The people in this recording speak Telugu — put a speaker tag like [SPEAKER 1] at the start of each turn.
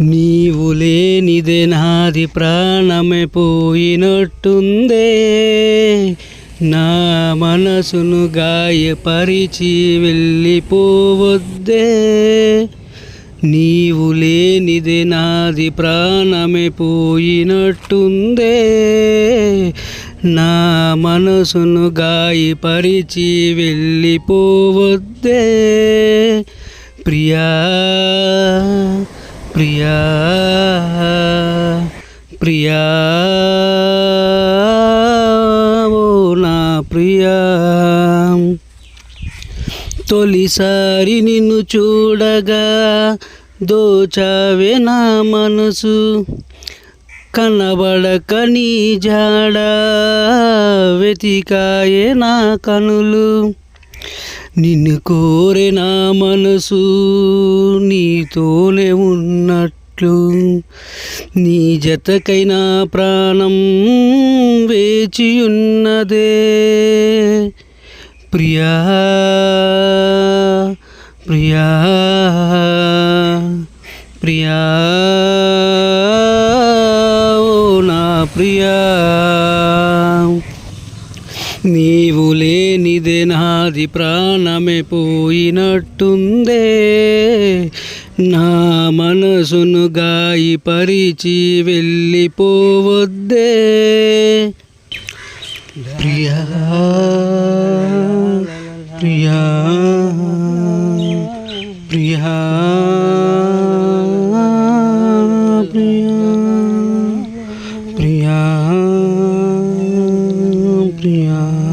[SPEAKER 1] నీవు లేనిదే నాది ప్రాణమే పోయినట్టుందే. నా మనసును గాయపరిచి వెళ్ళిపోవద్దే. నీవు లేనిదే నాది ప్రాణమే పోయినట్టుందే. నా మనసును గాయపరిచి వెళ్ళిపోవద్దే. ప్రియా ప్రియా ప్రియా ఓ నా ప్రియా. తొలిసారి నిన్ను చూడగా దోచావే నా మనసు. కనబడక నీ జాడ వెతికాయే నా కనులు. నిన్ను కోరే నా మనసు నీతోనే ఉన్నట్లు. నీ జతకైనా ప్రాణం వేచియున్నదే. ప్రియా ప్రియా ప్రియా ఓ నా ప్రియా. నీవు లేనిదే నాది ప్రాణమే పోయినట్టుందే. నా మనసును గాయపరిచి వెళ్ళిపోవద్దే. ప్రియా ప్రియా ప్రియా. दुनिया